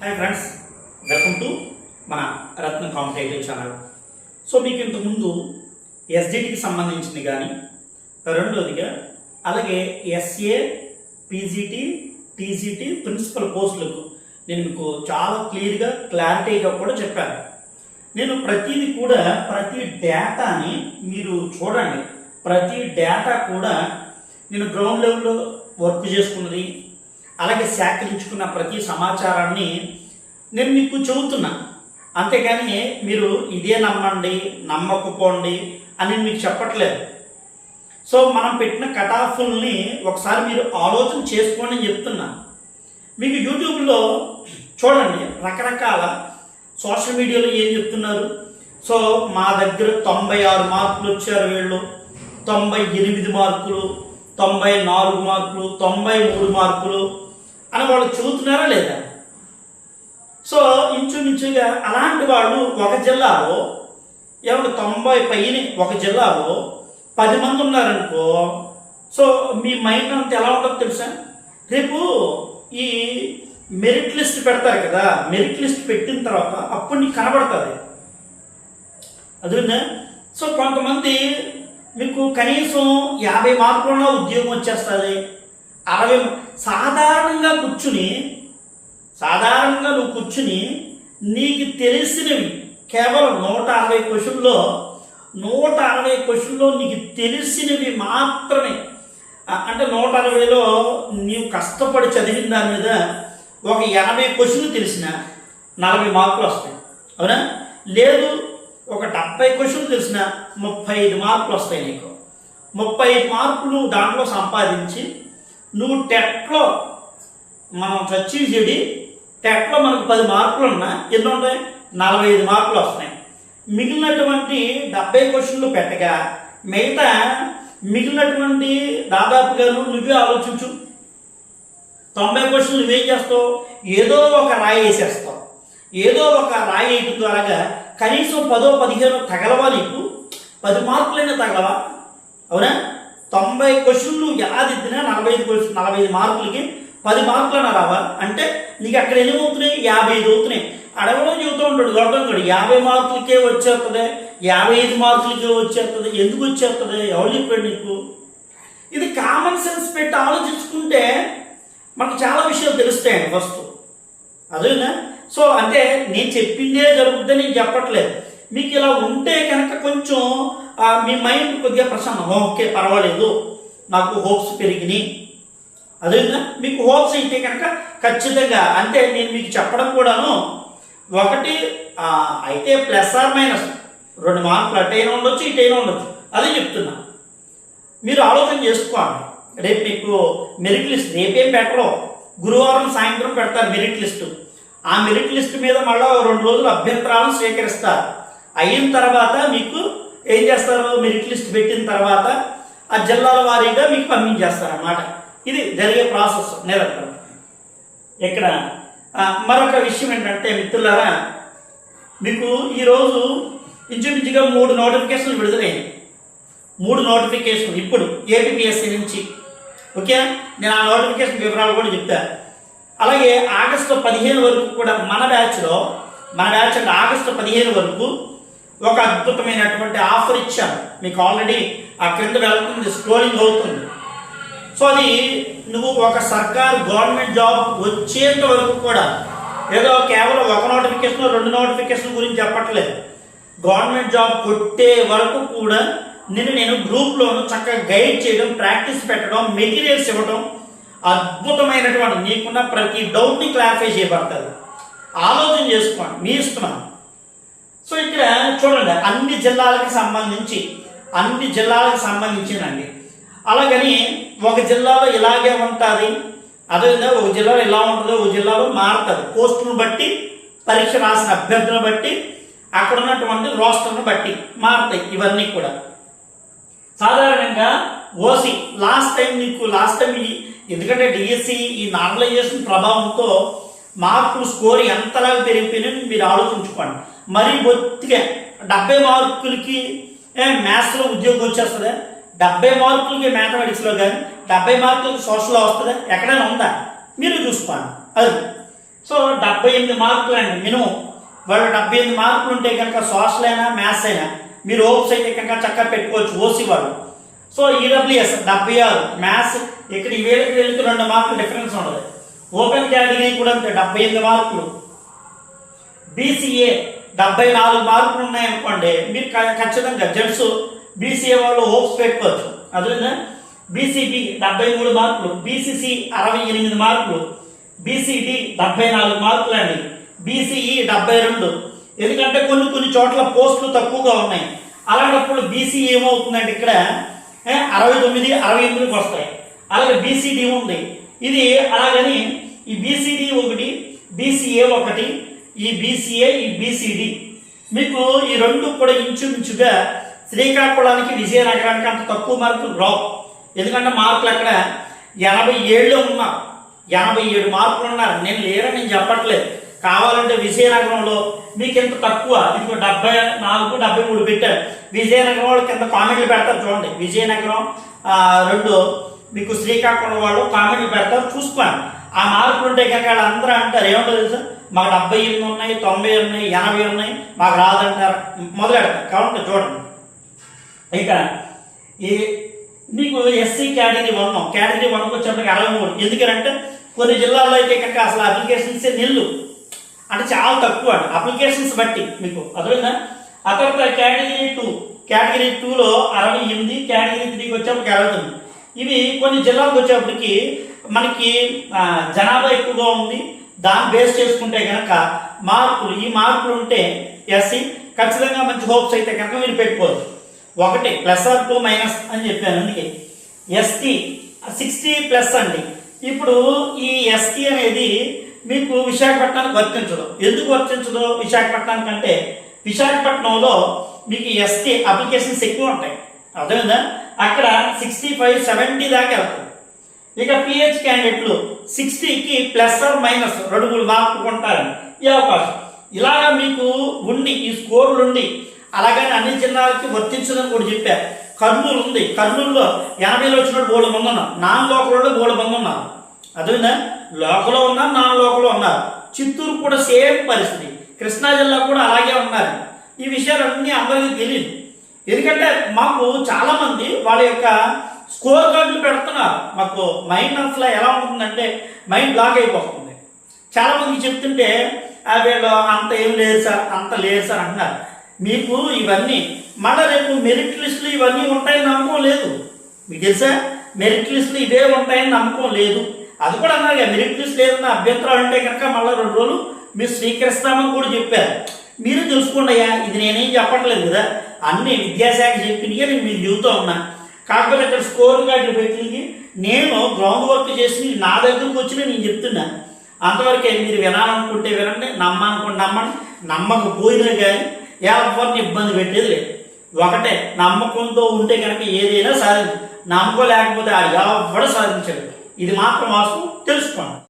Hi friends welcome to మన రత్న competitive channel so మీకు ఇంతకుముందు ఎస్జిటికి సంబంధించింది కానీ రెండోదిగా అలాగే ఎస్ఏ పీజీటీ టీజీటీ ప్రిన్సిపల్ పోస్టులకు నేను మీకు చాలా క్లియర్గా క్లారిటీగా కూడా చెప్పాను. నేను ప్రతిదీ కూడా ప్రతి డేటాని మీరు చూడండి. ప్రతి డేటా కూడా నేను గ్రౌండ్ లెవెల్లో వర్క్ చేసుకున్నది అలాగే సేకరించుకున్న ప్రతి సమాచారాన్ని నేను మీకు చెబుతున్నా. అంతేగాని మీరు ఇదే నమ్మండి నమ్మకపోండి అని నేను మీకు చెప్పట్లేదు. సో మనం పెట్టిన కటాఫుల్ని ఒకసారి మీరు ఆలోచన చేసుకోండి అని చెప్తున్నా. మీకు యూట్యూబ్లో చూడండి రకరకాల సోషల్ మీడియాలో ఏం చెప్తున్నారు? సో మా దగ్గర తొంభై ఆరు మార్కులు వచ్చారు వీళ్ళు. తొంభై ఎనిమిది మార్కులు తొంభై నాలుగు మార్కులు తొంభై మూడు మార్కులు అని వాళ్ళు చూస్తున్నారా లేదా? సో ఇంచుమించుగా అలాంటి వాళ్ళు ఒక జిల్లాలో ఏమన్నా తొంభై పైన ఒక జిల్లాలో పది మంది ఉన్నారనుకో సో మీ మైండ్ అంత ఎలా ఉంటుందో తెలుసా? రేపు ఈ మెరిట్ లిస్ట్ పెడతారు కదా మెరిట్ లిస్ట్ పెట్టిన తర్వాత అప్పుడు నీకు కనబడుతుంది. అదేనా? సో కొంతమంది మీకు కనీసం యాభై మార్కులున్న ఉద్యోగం వచ్చేస్తుంది. అరవై సాధారణంగా కూర్చుని సాధారణంగా నువ్వు కూర్చుని నీకు తెలిసినవి కేవలం నూట అరవై క్వశ్చన్లో నూట అరవై క్వశ్చన్లో నీకు తెలిసినవి మాత్రమే. అంటే నూట అరవైలో నీవు కష్టపడి చదివిన దాని మీద ఒక ఎనభై క్వశ్చన్లు తెలిసిన నలభై మార్కులు వస్తాయి. అవునా? లేదు ఒక డెబ్బై క్వశ్చన్లు తెలిసిన ముప్పై ఐదు మార్కులు వస్తాయి నీకు. ముప్పై ఐదు మార్కులు దాంట్లో సంపాదించి నువ్వు టెట్లో మనం చచ్చి టెట్లో మనకు పది మార్కులు ఉన్నా ఎన్ని ఉంటాయి? నలభై ఐదు మార్కులు వస్తాయి మిగిలినటువంటి డెబ్బై క్వశ్చన్లు పెట్టగా మిగతా మిగిలినటువంటి దాదాపుగా నువ్వే ఆలోచించు. తొంభై క్వశ్చన్లు నువ్వేం చేస్తావు? ఏదో ఒక రాయి వేసేస్తావు. ఏదో ఒక రాయి వేయడం ద్వారా కనీసం పదో పదిహేను తగలవా నీకు? పది మార్కులైనా తగలవా? అవునా? తొంభై క్వశ్చన్లు ఎలా దిద్దినా నలభై ఐదు క్వశ్చన్ నలభై ఐదు మార్కులకి పది మార్కులైనా రావా? అంటే నీకు అక్కడ ఎన్ని అవుతున్నాయి యాభై ఐదు అవుతున్నాయి అడగడం చెబుతూ ఉంటాడు గొడవ కూడా యాభై మార్కులకే వచ్చేస్తుంది యాభై ఐదు మార్కులకే వచ్చేస్తుంది ఎందుకు వచ్చేస్తుంది ఎవరు చెప్పాడు నీకు? ఇది కామన్ సెన్స్ పెట్టి ఆలోచించుకుంటే మనకు చాలా విషయాలు తెలుస్తాయండి ఫస్ట్ అదేనా? సో అంటే నేను చెప్పిందే జరుగుతుందని నేను చెప్పట్లేదు. మీకు ఇలా ఉంటే కనుక కొంచెం మీ మైండ్ కొద్దిగా ప్రసన్నం ఓకే పర్వాలేదు. నాకు హోప్స్ పెరిగినాయి. అదేవిధంగా మీకు హోప్స్ అయితే కనుక ఖచ్చితంగా అంటే నేను మీకు చెప్పడం కూడాను ఒకటి అయితే ప్లస్ ఆర్ మైనస్. రెండు మార్కులు అటైనా ఉండొచ్చు ఇటైనా ఉండొచ్చు. అదే చెప్తున్నా. మీరు ఆలోచన చేసుకోండి. రేపు మీకు మెరిట్ లిస్ట్ రేపేం పెట్టరు. గురువారం సాయంత్రం పెడతారు మెరిట్ లిస్టు. ఆ మెరిట్ లిస్ట్ మీద మళ్ళీ రెండు రోజులు అభ్యంతరాలను స్వీకరిస్తారు. అయిన తర్వాత మీకు ఏం చేస్తారు? మెరిట్ లిస్ట్ పెట్టిన తర్వాత ఆ జిల్లాల వారీగా మీకు పంపించేస్తారు అన్నమాట ఇది జరిగే ప్రాసెస్ నిరంతరం. ఇక్కడ మరొక విషయం ఏంటంటే మిత్రులారా మీకు ఈరోజు ఇంచుమించుగా మూడు నోటిఫికేషన్లు విడుదలయ్యాయి. మూడు నోటిఫికేషన్ ఇప్పుడు ఏపీఎస్సీ నుంచి. ఓకే? నేను ఆ నోటిఫికేషన్ వివరాలు కూడా చెప్తాను అలాగే ఆగస్టు పదిహేను వరకు కూడా మన బ్యాచ్లో మన బ్యాచ్ అంటే ఆగస్టు పదిహేను వరకు ఒక అద్భుతమైనటువంటి ఆఫర్ ఇచ్చాను మీకు ఆల్రెడీ ఆ క్రింద వెళ్తుంది స్క్రోలింగ్ అవుతుంది. సో అది నువ్వు ఒక సర్కార్ గవర్నమెంట్ జాబ్ వచ్చేంత వరకు కూడా ఏదో కేవలం ఒక నోటిఫికేషన్ రెండు నోటిఫికేషన్ గురించి చెప్పట్లేదు. గవర్నమెంట్ జాబ్ కొట్టే వరకు కూడా నిన్ను నేను గ్రూప్లోను చక్కగా గైడ్ చేయడం ప్రాక్టీస్ పెట్టడం మెటీరియల్స్ ఇవ్వడం అద్భుతమైనటువంటి నీకున్న ప్రతి డౌట్ని క్లారిఫై చేయబడుతుంది ఆలోచన చేసుకోండి మీ ఇస్తున్నాను సో ఇక్కడ చూడండి అన్ని జిల్లాలకు సంబంధించి అన్ని జిల్లాలకు సంబంధించినండి. అలాగని ఒక జిల్లాలో ఇలాగే ఉంటుంది అదేవిధంగా ఒక జిల్లాలో ఇలా ఉంటుందో ఒక జిల్లాలో మారుతుంది. పోస్టును బట్టి పరీక్ష రాసిన అభ్యర్థులను బట్టి అక్కడ ఉన్నటువంటి రోస్టర్ను బట్టి మారుతాయి ఇవన్నీ కూడా. సాధారణంగా ఓసి లాస్ట్ టైం నీకు లాస్ట్ టైం ఈ ఎందుకంటే డిఎస్సి ఈ నార్మలైజేషన్ ప్రభావంతో మార్కులు స్కోర్ ఎంతలాగా పెరిగిపోయినా మీరు ఆలోచించుకోండి. మరీ బొత్తిగా డెబ్బై మార్కులకి మ్యాథ్స్లో ఉద్యోగం వచ్చేస్తుందా. డెబ్బై మార్కులకి మ్యాథమెటిక్స్లో కానీ డెబ్బై మార్కులకి సోషల్లో వస్తుందా? ఎక్కడైనా ఉందా? మీరు చూసుకోండి. అది. సో డెబ్బై ఎనిమిది మార్కులు అండి మినిమం వాళ్ళు డెబ్బై ఎనిమిది మార్కులు ఉంటే కనుక సోషల్ అయినా మ్యాథ్స్ అయినా మీరు ఓప్స్ అయితే కనుక చక్కగా పెట్టుకోవచ్చు ఓసీ వాళ్ళు. సో ఈడబ్ల్యూఎస్ డెబ్బై ఆరు మ్యాథ్స్ ఇక్కడ ఈ వేలకి వేలకి రెండు మార్కులు డిఫరెన్స్ ఉండదు. ఓపెన్ కేటగిరీ కూడా అంతే డెబ్బై ఎనిమిది మార్కులు. బీసీఏ డెబ్బై నాలుగు మార్కులు ఉన్నాయనుకోండి మీరు ఖచ్చితంగా జెంట్స్ బీసీఏ వాళ్ళు హోప్స్ పెట్టుకోవచ్చు. అదేవిధంగా బీసీబీ డెబ్బై మూడు మార్కులు బీసీసీ అరవై ఎనిమిది మార్కులు బీసీడి డెబ్బై నాలుగు మార్కులు అండి. బీసీఈ డెబ్బై రెండు. ఎందుకంటే కొన్ని కొన్ని చోట్ల పోస్టులు తక్కువగా ఉన్నాయి. అలాంటప్పుడు బీసీ ఏమవుతుందంటే ఇక్కడ అరవై తొమ్మిది అరవై ఎనిమిదికి వస్తాయి. అలాగే బీసీడీ ఉంది. ఇది అలాగని ఈ బీసీడీ ఒకటి బీసీఏ ఒకటి ఈ బీసీఏ ఈ బీసీడి మీకు ఈ రెండు కూడా ఇంచుమించుగా శ్రీకాకుళానికి విజయనగరానికి అంత తక్కువ మార్కులు రావు. ఎందుకంటే మార్కులు అక్కడ ఎనభై ఏళ్ళు ఉన్నారు. ఎనభై ఏడు మార్కులు ఉన్నారు. నేను లేరని నేను చెప్పట్లేదు. కావాలంటే విజయనగరంలో మీకు ఎంత తక్కువ? ఇంకో డెబ్బై నాలుగు డెబ్బై మూడు పెట్టారు. విజయనగరం వాళ్ళు కింద కామెంట్లు పెడతారు చూడండి. విజయనగరం రెండు మీకు శ్రీకాకుళం వాళ్ళు కామెంట్లు పెడతారు. చూసుకోండి. ఆ మార్కులు ఉంటే కనుక వాళ్ళు అందరూ అంటారు. ఏమంటారు తెలుసా? మాకు డెబ్బై ఎనిమిది ఉన్నాయి తొంభై ఉన్నాయి ఎనభై ఉన్నాయి మాకు రాదంటారు. మొదలెడతారు కాబట్టి చూడండి. ఇక ఈ మీకు ఎస్సీ కేటగిరీ వన్ కేటగిరీ వన్కి వచ్చేప్పటికి అరవై మూడు. ఎందుకంటే కొన్ని జిల్లాల్లో అయితే కనుక అసలు అప్లికేషన్స్ నిల్లు. అంటే చాలా తక్కువ అండి. అప్లికేషన్స్ బట్టి మీకు. అర్థమైందా? ఆ తర్వాత కేటగిరీ టూ కేటగిరీ టూలో అరవై ఎనిమిది కేటగిరీ త్రీకి వచ్చేప్పటికి అరవై తొమ్మిది. ఇవి కొన్ని జిల్లాలకు వచ్చేప్పటికి మనకి జనాభా ఎక్కువగా ఉంది. దాన్ని బేస్ చేసుకుంటే కనుక మార్కులు ఈ మార్కులు ఉంటే ఎస్సీ ఖచ్చితంగా మంచి హోప్స్ అయితే కనుక మీరు పెట్టుకోవచ్చు. ఒకటి ప్లస్ ఆర్ టూ మైనస్ అని చెప్పాను అందుకే. ఎస్టీ సిక్స్టీ ప్లస్ అండి. ఇప్పుడు ఈ ఎస్టీ అనేది మీకు విశాఖపట్నానికి వర్తించదు. ఎందుకు వర్తించదు విశాఖపట్నానికి అంటే విశాఖపట్నంలో మీకు ఎస్టీ అప్లికేషన్స్ ఎక్కువ ఉంటాయి. అర్థమైందా? అక్కడ సిక్స్టీ ఫైవ్ సెవెంటీ దాకా వెళ్తాయి. ఇక పిహెచ్ క్యాండిడేట్లు సిక్స్టీకి ప్లస్ ఆర్ మైనస్ రెండు మూడు మార్కులు కొంటారని ఈ అవకాశం. ఇలాగ మీకు ఉండి ఈ స్కోర్లు ఉండి అలాగని అన్ని జిల్లాలకి వర్తించదని కూడా చెప్పారు. కర్నూలు ఉంది. కర్నూలులో ఎనభైలో వచ్చినట్టు బోడు మంది ఉన్నారు నాన్ లోకల్లో బోడు మంది ఉన్నారు. అదేవిధంగా లోకలో ఉన్నారు నాన్ లోకలో ఉన్నారు. చిత్తూరు కూడా సేమ్ పరిస్థితి. కృష్ణా జిల్లా కూడా అలాగే ఉన్నారు. ఈ విషయాలన్నీ అందరికీ తెలియదు. ఎందుకంటే మాకు చాలామంది వాళ్ళ యొక్క స్కోర్ కార్డులు పెడుతున్నారు. మాకు మైండ్ అసలు ఎలా ఉంటుందంటే మైండ్ బ్లాక్ అయిపోతుంది. చాలామంది చెప్తుంటే వీళ్ళు అంత ఏం లేదు సార్ అంత లేదు సార్ అంటున్నారు. మీకు ఇవన్నీ మళ్ళీ రేపు మెరిట్ లిస్టులు ఇవన్నీ ఉంటాయని నమ్మకం లేదు. మీకు తెలుసా? మెరిట్ లిస్టులు ఇవే ఉంటాయని నమ్మకం లేదు. అది కూడా అన్నారు మెరిట్ లిస్ట్ లేదన్న అభ్యంతరాలు ఉంటే కనుక మళ్ళీ రెండు రోజులు మీరు స్వీకరిస్తామని కూడా చెప్పారు. మీరు తెలుసుకోండి అయ్యా ఇది నేనేం చెప్పట్లేదు కదా. అన్ని విద్యాశాఖ చెప్పినవి నేను మీరు చెబుతూ ఉన్నా. కాకపోతే ఇక్కడ స్కోర్ కార్డులు పెట్టినవి నేను గ్రౌండ్ వర్క్ చేసి నా దగ్గరకు వచ్చి నేను చెప్తున్నా. అంతవరకే మీరు వినాలనుకుంటే వినండి నమ్మాలనుకుంటే నమ్మండి. నమ్మకపోయినా కానీ ఎవరిని ఇబ్బంది పెట్టేది లేదు. ఒకటే నమ్మకంతో ఉంటే కనుక ఏదైనా సాధించు. నమ్మకం లేకపోతే ఆ ఎవడ సాధించడు. ఇది మాత్రం వాస్తవం. తెలుసుకోండి.